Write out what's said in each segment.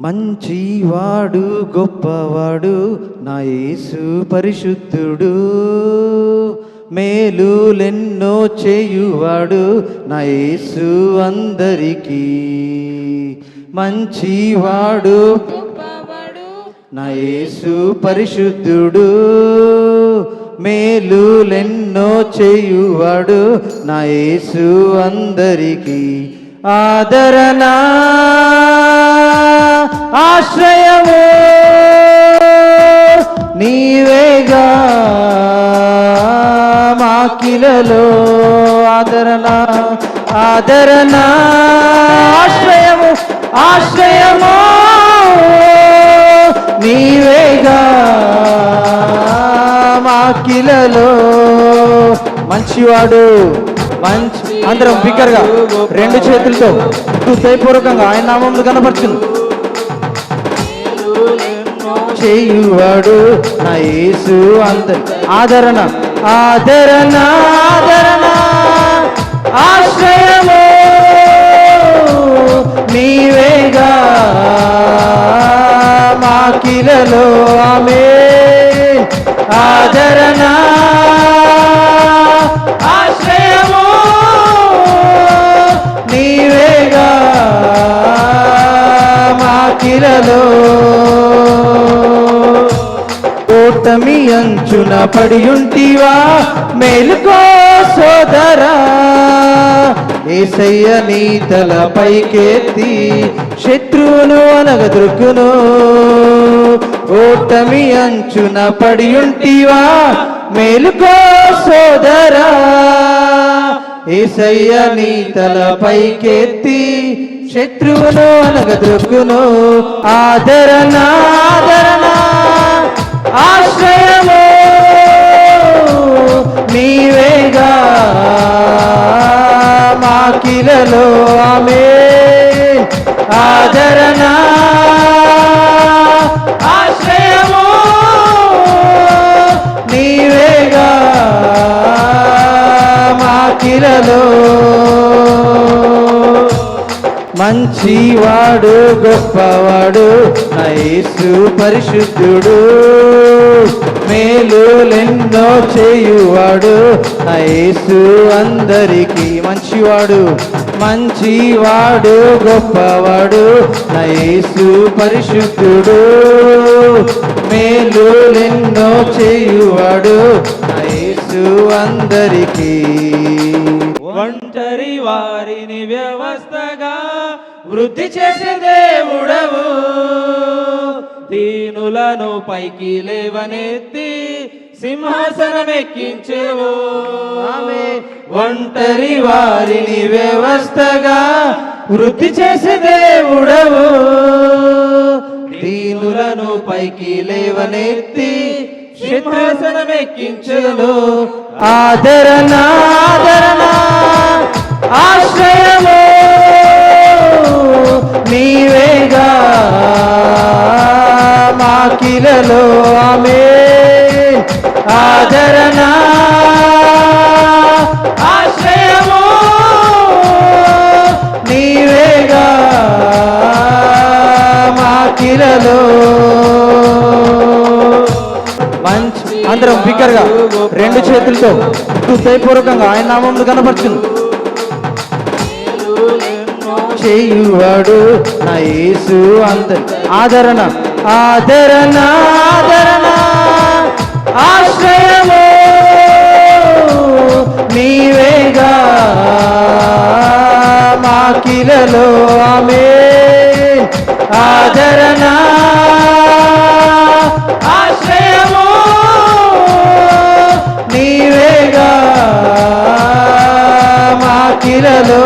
మంచివాడు గొప్పవాడు నా యేసు పరిశుద్ధుడు. మేలులెన్నో చేయువాడు నా యేసు అందరికీ. మంచివాడు గొప్పవాడు నా యేసు పరిశుద్ధుడు. మేలులెన్నో చేయువాడు నా యేసు అందరికీ. ఆదరణ ఆశ్రయము నీవేగా మాకిలలో ఆదరణ ఆదరణ ఆశ్రయము ఆశ్రయము నీవేగా మాకిలలో. మంచివాడు మంచి అందరం బిగ్గరగా రెండు చేతులతో హృదయపూర్వకంగా ఆయన నామం కనపరచును. చేయువాడు నా యేసు అంత ఆదరణ ఆదరణ ఆదరణ ఆశ్రయము నీవేగా. మాకిలలో ఆమె ఆదరణ. అంచున పడియుంటివా? మేలుకో సోదరా. ఏసయ్య నీ తల పైకెత్తి శత్రువును అనగదొరుకును. ఓటమి అంచున పడియుంటివా? మేలుకో సోదరా. ఏసయ్య నీ తల పైకెత్తి శత్రువును అనగదొరుకును. ఆదరణ ఆదరణ. ఆశ్రయము నీవేగా. మాకిలలో ఆమె ఆదరణ. ఆశ్రయము నీవేగా. మాకిలలో మంచివాడు గొప్పవాడు నైసు యేసు పరిశుద్ధుడు మేలులెన్నో చేయువాడు నైసు అందరికీ మంచివాడు. మంచివాడు గొప్పవాడు నైసు యేసు పరిశుద్ధుడు మేలులెన్నో చేయువాడు నైసు అందరికీ ఒంటరి వారిని వ్యవస్థగా వృద్ధి చేసే దేవుడవు. దీనులను పైకి లేవనెత్తి సింహాసనం ఎక్కించేవు ఆమె ఒంటరి వారిని వ్యవస్థగా వృద్ధి చేసే దేవుడవు. దీనులను పైకి లేవనెత్తి సింహాసనం ఎక్కించెను ఆదరణ ఆదరణ ఆశ్రయము నీవేగా. మాకిలలో ఆమె ఆదరణ. ఆశ్రయము నీవేగా. మాకిలలో. మంచి అందరం బిగ్గరగా రెండు చేతులతో హృదయపూర్వకంగా ఆయన నామంలో కనపరుచుంది చేయువాడు నా యేసు అంత ఆదరణ ఆదరణ ఆదరణ ఆశ్రయము నీవేగా. మాకిలలో ఆమె ఆదరణ ఆశ్రయము నీవేగా. మాకిలలో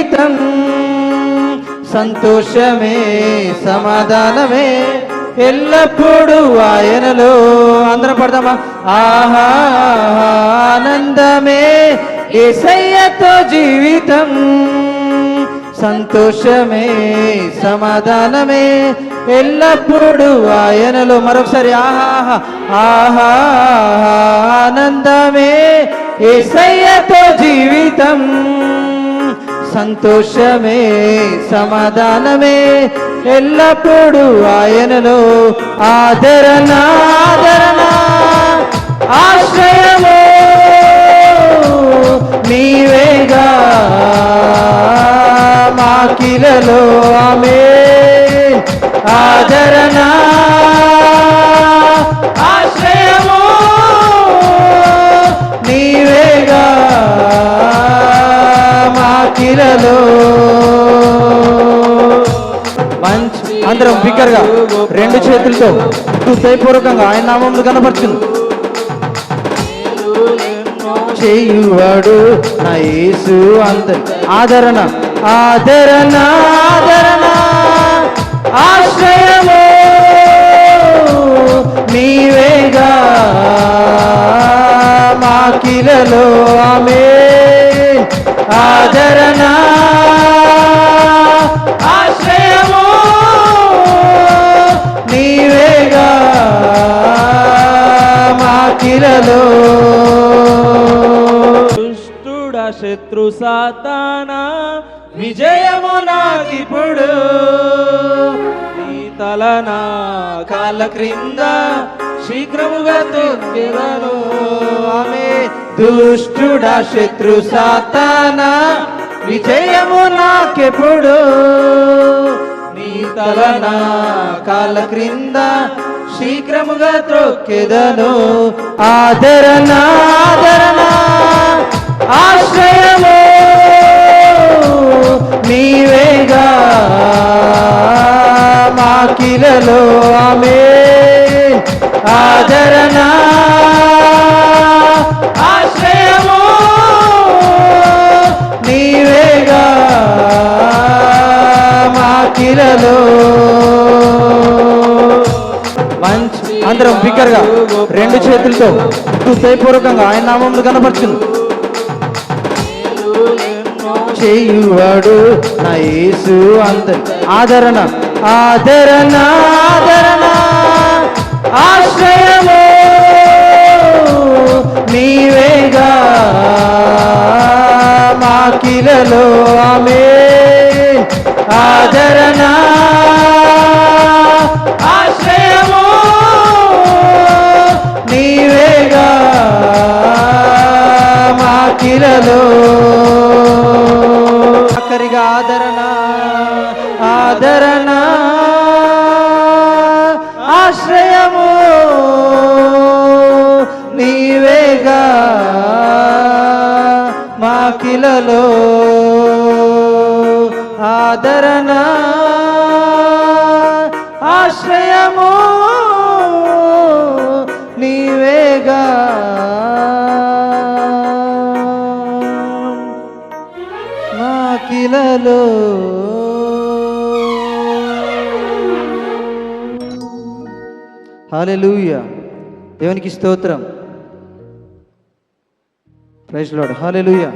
జీవితం సంతోషమే సమాధానమే. ఎల్లప్పుడూ ఆయనలో అందరం పడదామా? ఆహా ఆనందమే. ఏసయ్యతో జీవితం సంతోషమే సమాధానమే. ఎల్లప్పుడూ ఆయనలో మరొకసారి ఆహా ఆహా ఆనందమే. ఏసయ్యతో జీవితం సంతోషమే సమాధానమే. ఎల్లప్పుడూ ఆయనలో ఆదరణ ఆదరణ ఆశ్రయము నీవేగా. మాకిలలో మంచి అందరం బిగ్గరగా రెండు చేతులతో హృదయపూర్వకంగా ఆయన నామములు కనపరుచుకుంది. చేయువాడు నా యేసు అందరి ఆదరణ ఆదరణ ఆదరణ ఆశ్రయము నీవేగా. మాకిలలో ఆమె ఆదరణ ఆశ్రయము నీవేగా మాకిలలో దుష్టుడ శత్రు సాతానా విజయము నాకిప్పుడు నీ తల నా క్రింద శీఘ్రముగా తొక్కెదను. ఆమె దుష్టుడా శత్రు సాతానా విజయము నాకెప్పుడు? నీ తల నా క్రింద శీఘ్రముగా త్రొక్కెదను. ఆదరణ ఆదరణ ఆశ్రయము నీవేగా. మాకిలలో ఆమె మంచి అందరం బిగ్గరగా రెండు చేతులతో హృదయపూర్వకంగా ఆయన నామములు కనపరుచుకుంది చేయువాడు నా యేసు అందరి ఆదరణ ఆదరణ ఆదరణ ఆశ్రయము నీవేగా. మాకిలలో ఆమె ఆదరణ. ఆశ్రయము నీవేగా మాకిలలో ఆఖరిగా ఆదరణ ఆదరణ. ఆశ్రయము నీవేగా మాకిలలో ఆదరణ ఆశ్రయము నీవేగా. మాకిలలో హాలెలూయ దేవునికి స్తోత్రం. Praise lord hallelujah